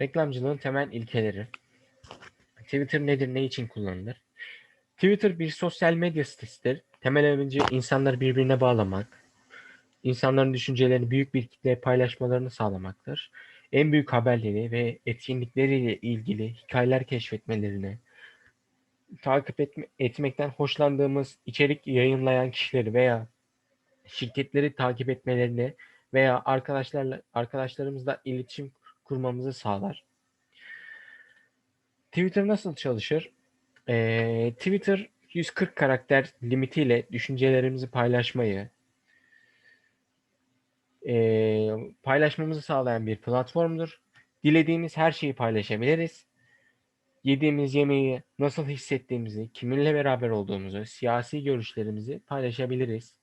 Reklamcılığın temel ilkeleri. Twitter nedir, ne için kullanılır? Twitter bir sosyal medya sitesidir. Temel amacı insanları birbirine bağlamak, insanların düşüncelerini büyük bir kitleye paylaşmalarını sağlamaktır. En büyük haberleri ve etkinlikleriyle ilgili hikayeler keşfetmelerini, takip etme, etmekten hoşlandığımız içerik yayınlayan kişileri veya şirketleri takip etmelerini veya arkadaşlarla arkadaşlarımızla iletişim kurmamızı sağlar. Twitter nasıl çalışır? Ee, Twitter 140 karakter limitiyle düşüncelerimizi paylaşmayı, e, paylaşmamızı sağlayan bir platformdur. Dilediğimiz her şeyi paylaşabiliriz. Yediğimiz yemeği, nasıl hissettiğimizi, kiminle beraber olduğumuzu, siyasi görüşlerimizi paylaşabiliriz.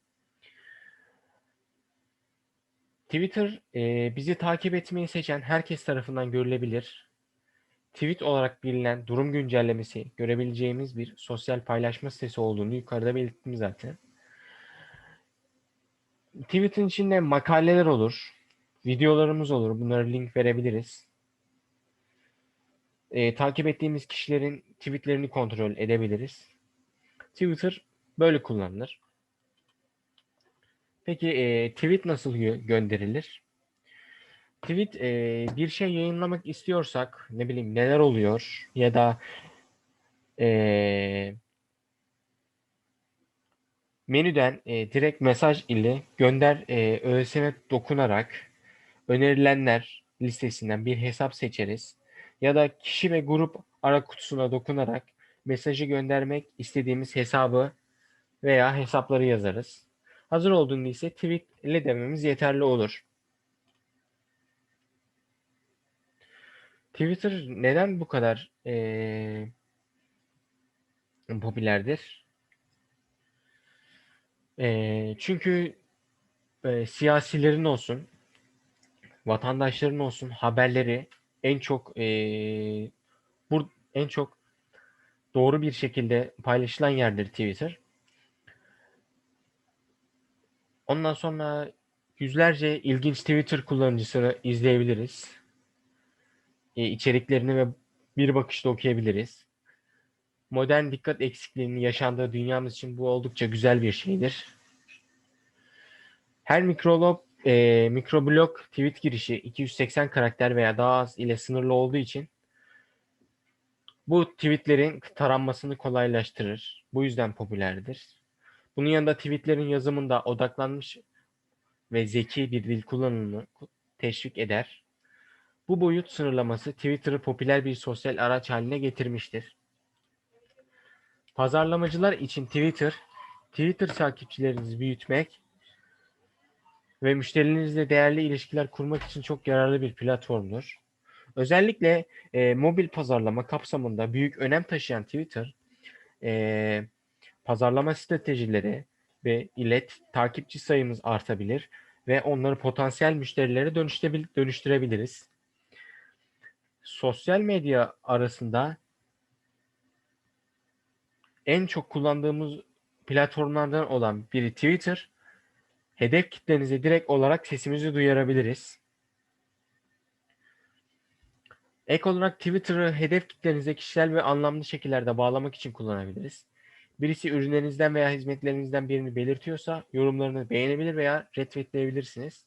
Twitter e, bizi takip etmeyi seçen herkes tarafından görülebilir. Tweet olarak bilinen durum güncellemesi görebileceğimiz bir sosyal paylaşma sitesi olduğunu yukarıda belirttim zaten. Tweet'in içinde makaleler olur, videolarımız olur. Bunlara link verebiliriz. E, takip ettiğimiz kişilerin tweetlerini kontrol edebiliriz. Twitter böyle kullanılır. Peki e, tweet nasıl gö- gönderilir? Tweet e, bir şey yayınlamak istiyorsak ne bileyim neler oluyor ya da e, menüden e, direkt mesaj ile gönder e, öğesine dokunarak önerilenler listesinden bir hesap seçeriz. Ya da kişi ve grup ara kutusuna dokunarak mesajı göndermek istediğimiz hesabı veya hesapları yazarız. Hazır olduğunda ise tweet ile dememiz yeterli olur. Twitter neden bu kadar eee, popülerdir? Eee, çünkü eee, siyasilerin olsun, vatandaşların olsun haberleri en çok eee, bu en çok doğru bir şekilde paylaşılan yerdir Twitter. Ondan sonra yüzlerce ilginç Twitter kullanıcısını izleyebiliriz. E, içeriklerini ve bir bakışta okuyabiliriz. Modern dikkat eksikliğinin yaşandığı dünyamız için bu oldukça güzel bir şeydir. Her mikrolog, e, mikroblog tweet girişi 280 karakter veya daha az ile sınırlı olduğu için bu tweetlerin taranmasını kolaylaştırır. Bu yüzden popülerdir. Bunun yanında tweetlerin yazımında odaklanmış ve zeki bir dil kullanımını teşvik eder. Bu boyut sınırlaması Twitter'ı popüler bir sosyal araç haline getirmiştir. Pazarlamacılar için Twitter, Twitter takipçilerinizi büyütmek ve müşterilerinizle değerli ilişkiler kurmak için çok yararlı bir platformdur. Özellikle e, mobil pazarlama kapsamında büyük önem taşıyan Twitter, e, pazarlama stratejileri ve ilet takipçi sayımız artabilir ve onları potansiyel müşterilere dönüştürebil- dönüştürebiliriz. Sosyal medya arasında en çok kullandığımız platformlardan olan biri Twitter. Hedef kitlenize direkt olarak sesimizi duyurabiliriz. Ek olarak Twitter'ı hedef kitlenize kişisel ve anlamlı şekillerde bağlamak için kullanabiliriz. Birisi ürünlerinizden veya hizmetlerinizden birini belirtiyorsa yorumlarını beğenebilir veya retweetleyebilirsiniz.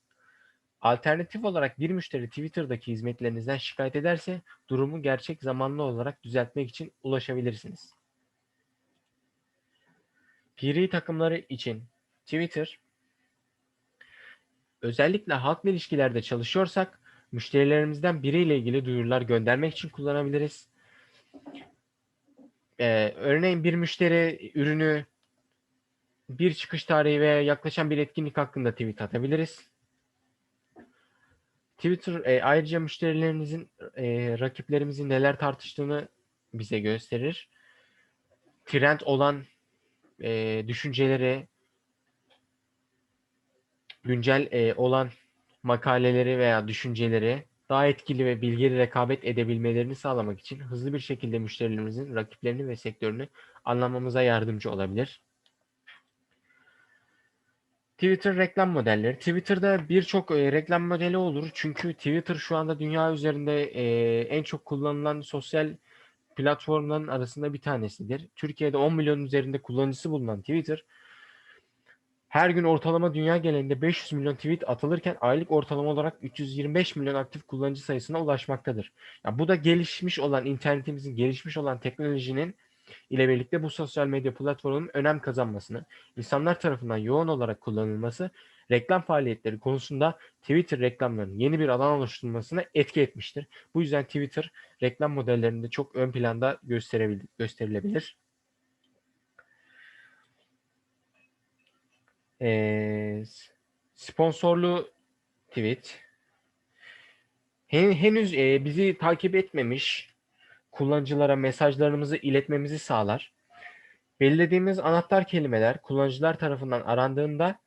Alternatif olarak bir müşteri Twitter'daki hizmetlerinizden şikayet ederse durumu gerçek zamanlı olarak düzeltmek için ulaşabilirsiniz. Piri takımları için Twitter özellikle halkla ilişkilerde çalışıyorsak müşterilerimizden biriyle ilgili duyurular göndermek için kullanabiliriz. Ee, örneğin bir müşteri ürünü bir çıkış tarihi veya yaklaşan bir etkinlik hakkında tweet atabiliriz. Twitter e, ayrıca müşterilerimizin e, rakiplerimizin neler tartıştığını bize gösterir. Trend olan e, düşünceleri, güncel e, olan makaleleri veya düşünceleri daha etkili ve bilgili rekabet edebilmelerini sağlamak için hızlı bir şekilde müşterilerimizin rakiplerini ve sektörünü anlamamıza yardımcı olabilir. Twitter reklam modelleri. Twitter'da birçok e, reklam modeli olur. Çünkü Twitter şu anda dünya üzerinde e, en çok kullanılan sosyal platformların arasında bir tanesidir. Türkiye'de 10 milyon üzerinde kullanıcısı bulunan Twitter her gün ortalama dünya genelinde 500 milyon tweet atılırken aylık ortalama olarak 325 milyon aktif kullanıcı sayısına ulaşmaktadır. Ya bu da gelişmiş olan internetimizin gelişmiş olan teknolojinin ile birlikte bu sosyal medya platformunun önem kazanmasını, insanlar tarafından yoğun olarak kullanılması, reklam faaliyetleri konusunda Twitter reklamlarının yeni bir alan oluşturulmasına etki etmiştir. Bu yüzden Twitter reklam modellerinde çok ön planda gösterilebilir. Ee, sponsorlu tweet. Hen- henüz e, bizi takip etmemiş kullanıcılara mesajlarımızı iletmemizi sağlar. Belirlediğimiz anahtar kelimeler kullanıcılar tarafından arandığında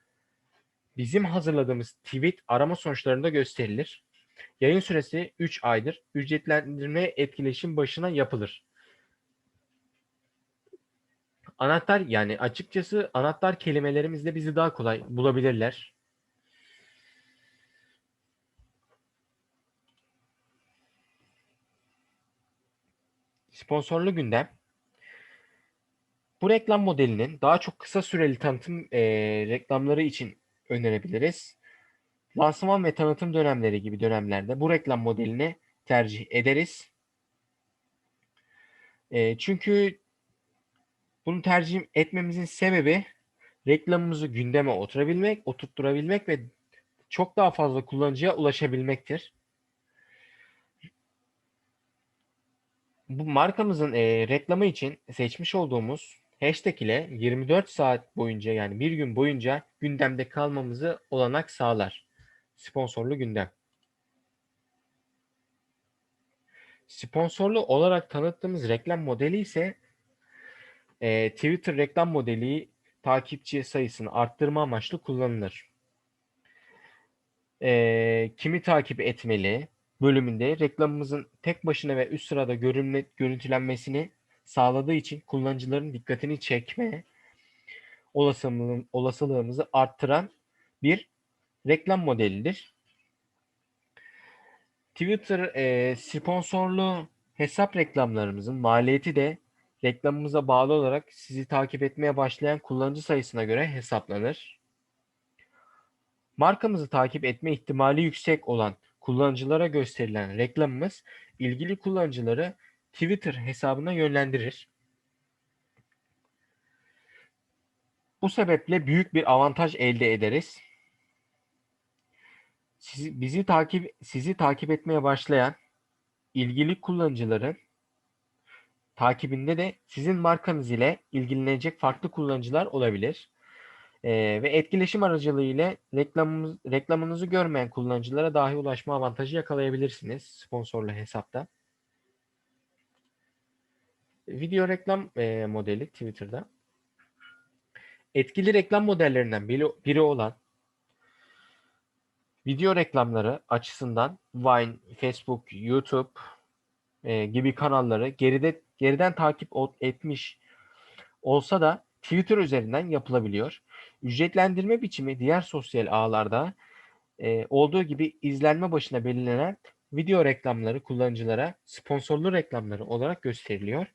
bizim hazırladığımız tweet arama sonuçlarında gösterilir. Yayın süresi 3 aydır. Ücretlendirme etkileşim başına yapılır. Anahtar yani açıkçası anahtar kelimelerimizle bizi daha kolay bulabilirler. Sponsorlu gündem. Bu reklam modelinin daha çok kısa süreli tanıtım e, reklamları için önerebiliriz. Lansman ve tanıtım dönemleri gibi dönemlerde bu reklam modelini tercih ederiz. E, çünkü bunu tercih etmemizin sebebi reklamımızı gündeme oturabilmek, oturtturabilmek ve çok daha fazla kullanıcıya ulaşabilmektir. Bu markamızın e, reklamı için seçmiş olduğumuz hashtag ile 24 saat boyunca yani bir gün boyunca gündemde kalmamızı olanak sağlar. Sponsorlu gündem. Sponsorlu olarak tanıttığımız reklam modeli ise e, Twitter reklam modeli takipçi sayısını arttırma amaçlı kullanılır. E, kimi takip etmeli bölümünde reklamımızın tek başına ve üst sırada görünme, görüntülenmesini sağladığı için kullanıcıların dikkatini çekme olasılığım, olasılığımızı arttıran bir reklam modelidir. Twitter e, sponsorlu hesap reklamlarımızın maliyeti de reklamımıza bağlı olarak sizi takip etmeye başlayan kullanıcı sayısına göre hesaplanır. Markamızı takip etme ihtimali yüksek olan kullanıcılara gösterilen reklamımız ilgili kullanıcıları Twitter hesabına yönlendirir. Bu sebeple büyük bir avantaj elde ederiz. Sizi, bizi takip sizi takip etmeye başlayan ilgili kullanıcıların takibinde de sizin markanız ile ilgilenecek farklı kullanıcılar olabilir. Ee, ve etkileşim aracılığıyla reklamımız, reklamınızı görmeyen kullanıcılara dahi ulaşma avantajı yakalayabilirsiniz sponsorlu hesapta. Video reklam e, modeli Twitter'da. Etkili reklam modellerinden biri, biri olan video reklamları açısından Vine, Facebook, YouTube e, gibi kanalları geride geriden takip etmiş olsa da Twitter üzerinden yapılabiliyor. Ücretlendirme biçimi diğer sosyal ağlarda e, olduğu gibi izlenme başına belirlenen video reklamları kullanıcılara sponsorlu reklamları olarak gösteriliyor.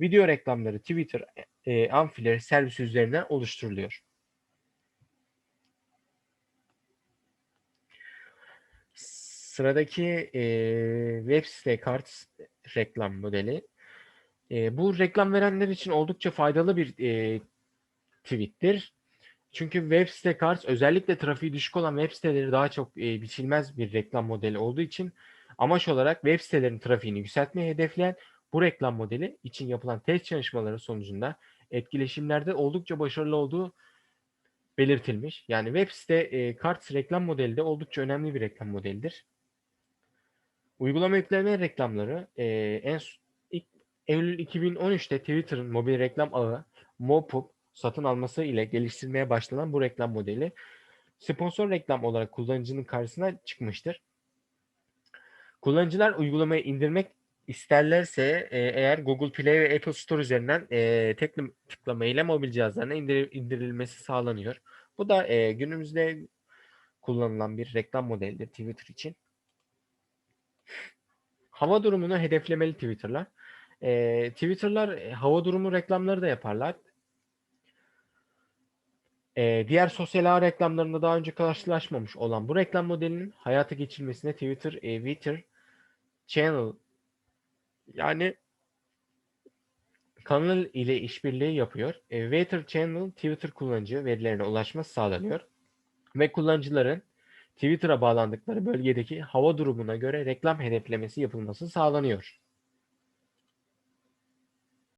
Video reklamları Twitter e, Amfileri servisi üzerinden oluşturuluyor. Sıradaki e, web site kart reklam modeli. E, bu reklam verenler için oldukça faydalı bir e, tweettir. Çünkü web site cards özellikle trafiği düşük olan web siteleri daha çok e, biçilmez bir reklam modeli olduğu için amaç olarak web sitelerin trafiğini yükseltmeyi hedefleyen bu reklam modeli için yapılan test çalışmaları sonucunda etkileşimlerde oldukça başarılı olduğu belirtilmiş. Yani web site e, cards reklam modeli de oldukça önemli bir reklam modelidir. Uygulama yükleme reklamları e, en Eylül 2013'te Twitter'ın mobil reklam ağı Mopup satın alması ile geliştirmeye başlanan bu reklam modeli sponsor reklam olarak kullanıcının karşısına çıkmıştır. Kullanıcılar uygulamayı indirmek isterlerse e, eğer Google Play ve Apple Store üzerinden e, tek tıklama ile mobil cihazlarına indir, indirilmesi sağlanıyor. Bu da e, günümüzde kullanılan bir reklam modelidir Twitter için. Hava durumunu hedeflemeli Twitter'lar. E, Twitter'lar hava durumu reklamları da yaparlar. E, diğer sosyal ağ reklamlarında daha önce karşılaşmamış olan bu reklam modelinin hayata geçirilmesine Twitter, e, Twitter Channel yani kanal ile işbirliği yapıyor. E, Twitter Channel Twitter kullanıcı verilerine ulaşması sağlanıyor ve kullanıcıların Twitter'a bağlandıkları bölgedeki hava durumuna göre reklam hedeflemesi yapılması sağlanıyor.